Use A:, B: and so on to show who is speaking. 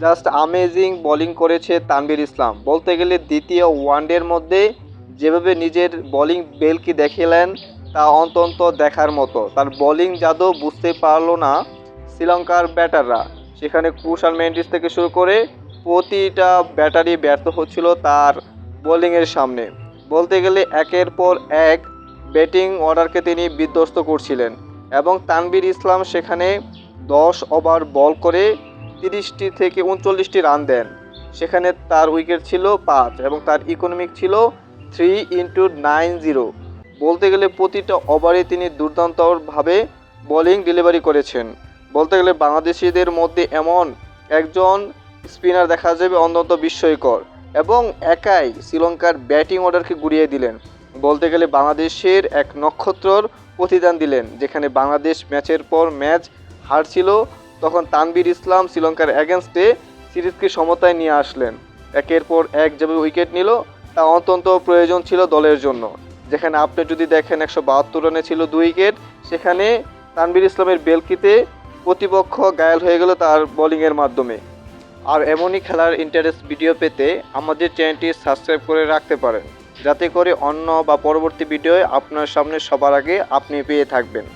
A: Just amazing bowling করেছে তানভীর ইসলাম। বলতে গেলে দ্বিতীয় ওয়ানডের মধ্যে যেভাবে নিজের বোলিং বেলকি দেখিলেন, তা অন্তত দেখার মতো। তার বোলিং জাদু বুঝতে পারল না শ্রীলঙ্কার ব্যাটাররা। সেখানে কুশাল মেন্ডিস থেকে শুরু করে প্রতিটা ব্যাটারি ব্যর্থ হচ্ছিল তার বোলিংয়ের সামনে। বলতে গেলে একের পর এক ব্যাটিং অর্ডারকে তিনি বিধ্বস্ত করছিলেন। এবং তানভীর ইসলাম সেখানে দশ ওভার বল করে তিরিশটি থেকে উনচল্লিশটি রান দেন। সেখানে তার উইকেট ছিল পাঁচ এবং তার ইকোনমিক ছিল থ্রি ইন্টু নাইন জিরো বলতে গেলে প্রতিটা ওভারে তিনি দুর্দান্তভাবে বোলিং ডেলিভারি করেছেন। বলতে গেলে বাংলাদেশিদের মধ্যে এমন একজন স্পিনার দেখা যাবে অন্তত বিস্ময়কর এবং একাই শ্রীলঙ্কার ব্যাটিং অর্ডারকে গুড়িয়ে দিলেন। বলতে গেলে বাংলাদেশের এক নক্ষত্রর প্রতিদান দিলেন, যেখানে বাংলাদেশ ম্যাচের পর ম্যাচ হারছিল তখন তানবীর ইসলাম শ্রীলঙ্কার অ্যাগেনস্টে সিরিজকে সমতায় নিয়ে আসলেন। একের পর এক যেভাবে উইকেট নিল, তা অত্যন্ত প্রয়োজন ছিল দলের জন্য। যেখানে আপনি যদি দেখেন একশো বাহাত্তর রানে ছিল দুই উইকেট সেখানে তানবীর ইসলামের বেলকিতে প্রতিপক্ষ ঘায়াল হয়ে গেল তার বোলিংয়ের মাধ্যমে। আর এমনই খেলার ইন্টারেস্ট ভিডিও পেতে আমাদের চ্যানেলটি সাবস্ক্রাইব করে রাখতে পারেন। যাতে করে অন্য বা পরবর্তী ভিডিও আপনার সামনে সবার আগে আপনি পেয়ে থাকবেন।